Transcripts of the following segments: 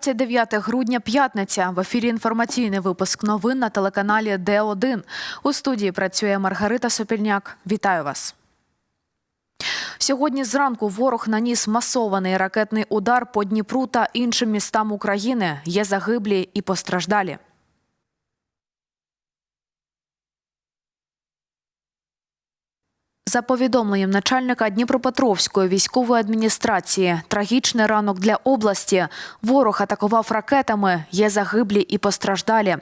29 грудня, п'ятниця. В ефірі інформаційний випуск новин на телеканалі Д1. У студії працює Маргарита Сопільняк. Вітаю вас. Сьогодні зранку ворог наніс масований ракетний удар по Дніпру та іншим містам України. Є загиблі і постраждалі. За повідомленням начальника Дніпропетровської військової адміністрації, трагічний ранок для області. Ворог атакував ракетами. Є загиблі і постраждалі.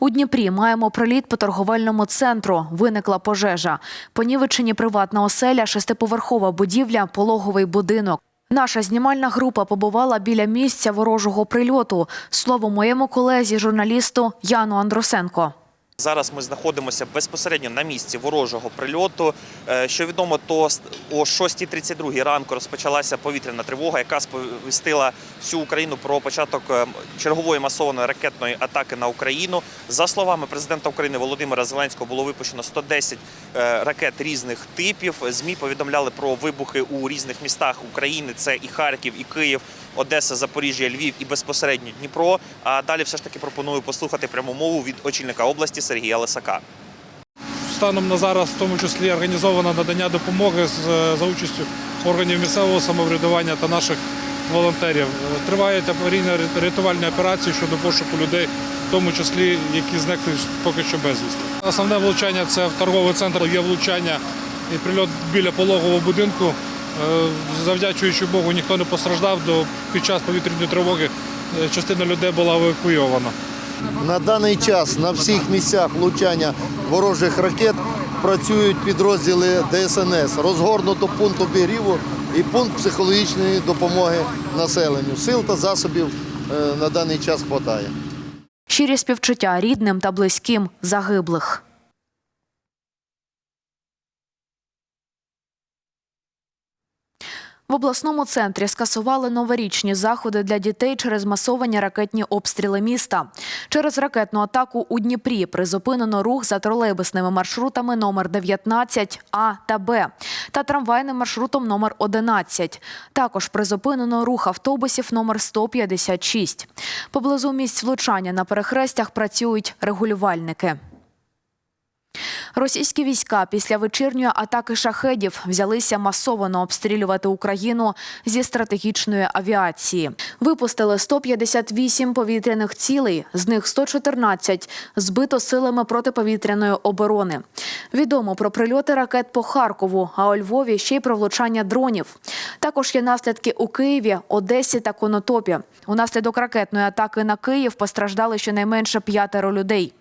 У Дніпрі маємо приліт по торговельному центру. Виникла пожежа. Понівечені приватна оселя, шестиповерхова будівля, пологовий будинок. Наша знімальна група побувала біля місця ворожого прильоту. Слово моєму колезі, журналісту Яну Андрусенко. Зараз ми знаходимося безпосередньо на місці ворожого прильоту. Е, Що відомо, то о 6.32 ранку розпочалася повітряна тривога, яка сповістила всю Україну про початок е, чергової масованої ракетної атаки на Україну. За словами президента України Володимира Зеленського, було випущено 110 е, ракет різних типів. Змі повідомляли про вибухи у різних містах України. Це і Харків, і Київ, Одеса, Запоріжжя, Львів і безпосередньо Дніпро. А далі все ж таки пропоную послухати пряму мову від очільника області Сергія Лисака. Станом на зараз, в тому числі, організовано надання допомоги за участю органів місцевого самоврядування та наших волонтерів. Тривають аварійно-рятувальні операції щодо пошуку людей, в тому числі, які зникли поки що безвісти. Основне влучання це в торговий центр. Є влучання і прильот біля пологового будинку. Е, Завдячуючи Богу, ніхто не постраждав. До під час повітряної тривоги е, частина людей була евакуйована. На даний час на всіх місцях влучання ворожих ракет працюють підрозділи ДСНС. Розгорнуто пункт обігріву і пункт психологічної допомоги населенню. Сил та засобів е, на даний час вистачає. Щирі співчуття рідним та близьким загиблих. В обласному центрі скасували новорічні заходи для дітей через масовані ракетні обстріли міста. Через ракетну атаку у Дніпрі призупинено рух за тролейбусними маршрутами номер 19 А та Б та трамвайним маршрутом номер 11. Також призупинено рух автобусів номер 156. Поблизу місць влучання на перехрестях працюють регулювальники. Російські війська після вечірньої атаки шахедів взялися масово обстрілювати Україну зі стратегічної авіації. Випустили 158 повітряних цілей, з них 114 збито силами протиповітряної оборони. Відомо про прильоти ракет по Харкову, а у Львові ще й про влучання дронів. Також є наслідки у Києві, Одесі та Конотопі. Унаслідок ракетної атаки на Київ постраждали щонайменше п'ятеро людей.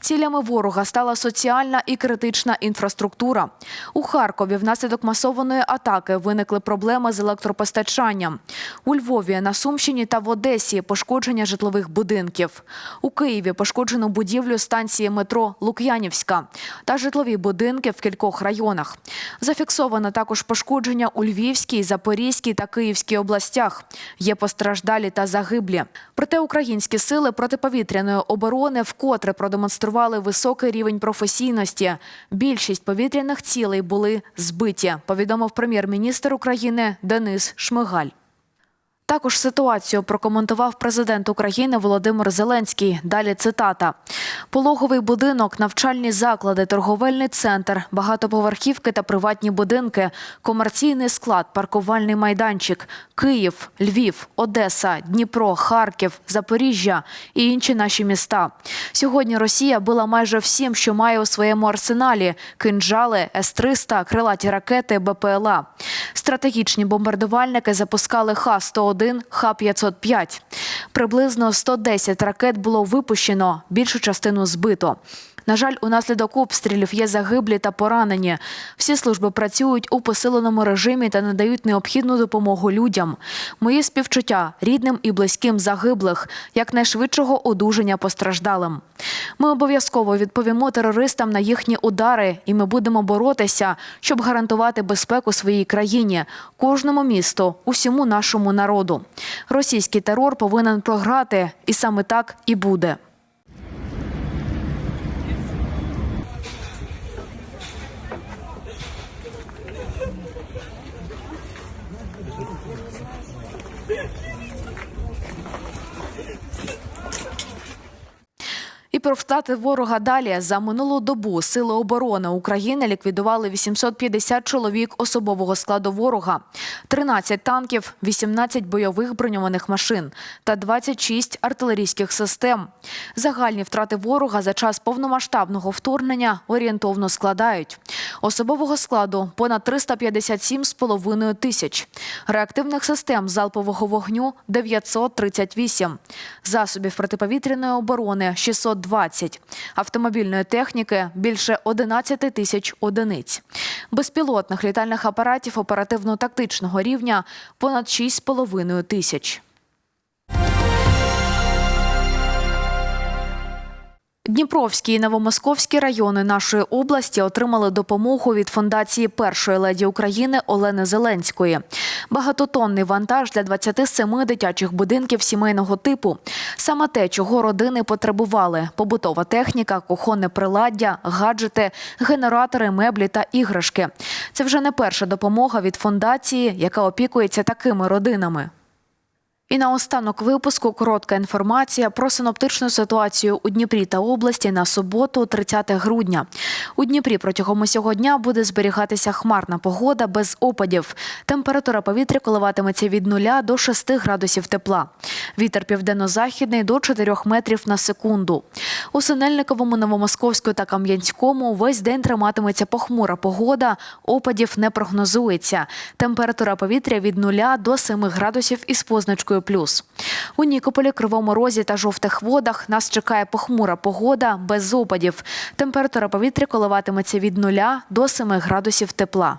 Цілями ворога стала соціальна і критична інфраструктура. У Харкові внаслідок масованої атаки виникли проблеми з електропостачанням. У Львові, на Сумщині та в Одесі пошкодження житлових будинків. У Києві пошкоджено будівлю станції метро Лук'янівська та житлові будинки в кількох районах. Зафіксовано також пошкодження у Львівській, Запорізькій та Київській областях. Є постраждалі та загиблі. Проте українські сили протиповітряної оборони вкотре продемонстрували високий рівень професійності. Більшість повітряних цілей були збиті, повідомив прем'єр-міністр України Денис Шмигаль. Також ситуацію прокоментував президент України Володимир Зеленський. Далі цитата: пологовий будинок, навчальні заклади, торговельний центр, багатоповерхівки та приватні будинки, комерційний склад, паркувальний майданчик, Київ, Львів, Одеса, Дніпро, Харків, Запоріжжя і інші наші міста. Сьогодні Росія била майже всім, що має у своєму арсеналі: кинджали, С-300, крилаті ракети, БПЛА. Стратегічні бомбардувальники запускали Х-101, Х-505. Приблизно 110 ракет було випущено, більшу частину збито. На жаль, унаслідок обстрілів є загиблі та поранені. Всі служби працюють у посиленому режимі та надають необхідну допомогу людям. Мої співчуття рідним і близьким загиблих, якнайшвидшого одужання постраждалим. Ми обов'язково відповімо терористам на їхні удари, і ми будемо боротися, щоб гарантувати безпеку своїй країні, кожному місту, усьому нашому народу. Російський терор повинен програти, і саме так і буде. Про втрати ворога далі. За минулу добу сили оборони України ліквідували 850 чоловік особового складу ворога, 13 танків, 18 бойових броньованих машин та 26 артилерійських систем. Загальні втрати ворога за час повномасштабного вторгнення орієнтовно складають. Особового складу понад 357,5 тисяч, реактивних систем залпового вогню 938, засобів протиповітряної оборони 620, автомобільної техніки більше 11 тисяч одиниць, безпілотних літальних апаратів оперативно-тактичного рівня понад 6,5 тисяч. Дніпровський і Новомосковський райони нашої області отримали допомогу від фундації першої леді України Олени Зеленської. Багатотонний вантаж для 27 дитячих будинків сімейного типу. Саме те, чого родини потребували: побутова техніка, кухонне приладдя, гаджети, генератори, меблі та іграшки. Це вже не перша допомога від фундації, яка опікується такими родинами. І наостанок випуску коротка інформація про синоптичну ситуацію у Дніпрі та області на суботу, 30 грудня. У Дніпрі протягом усього дня буде зберігатися хмарна погода без опадів. Температура повітря коливатиметься від 0 до 6 градусів тепла. Вітер південно-західний до 4 метрів на секунду. У Синельниковому, Новомосковську та Кам'янському весь день триматиметься похмура погода. Опадів не прогнозується. Температура повітря від 0 до 7 градусів із позначкою плюс. У Нікополі, Кривому Розі та жовтих водах нас чекає похмура погода без опадів. Температура повітря коливатиметься від 0 до 7 градусів тепла.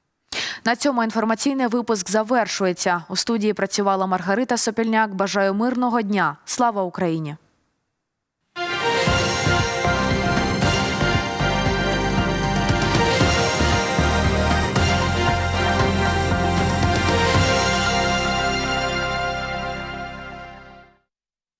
На цьому інформаційний випуск завершується. У студії працювала Маргарита Сопільняк. Бажаю мирного дня. Слава Україні!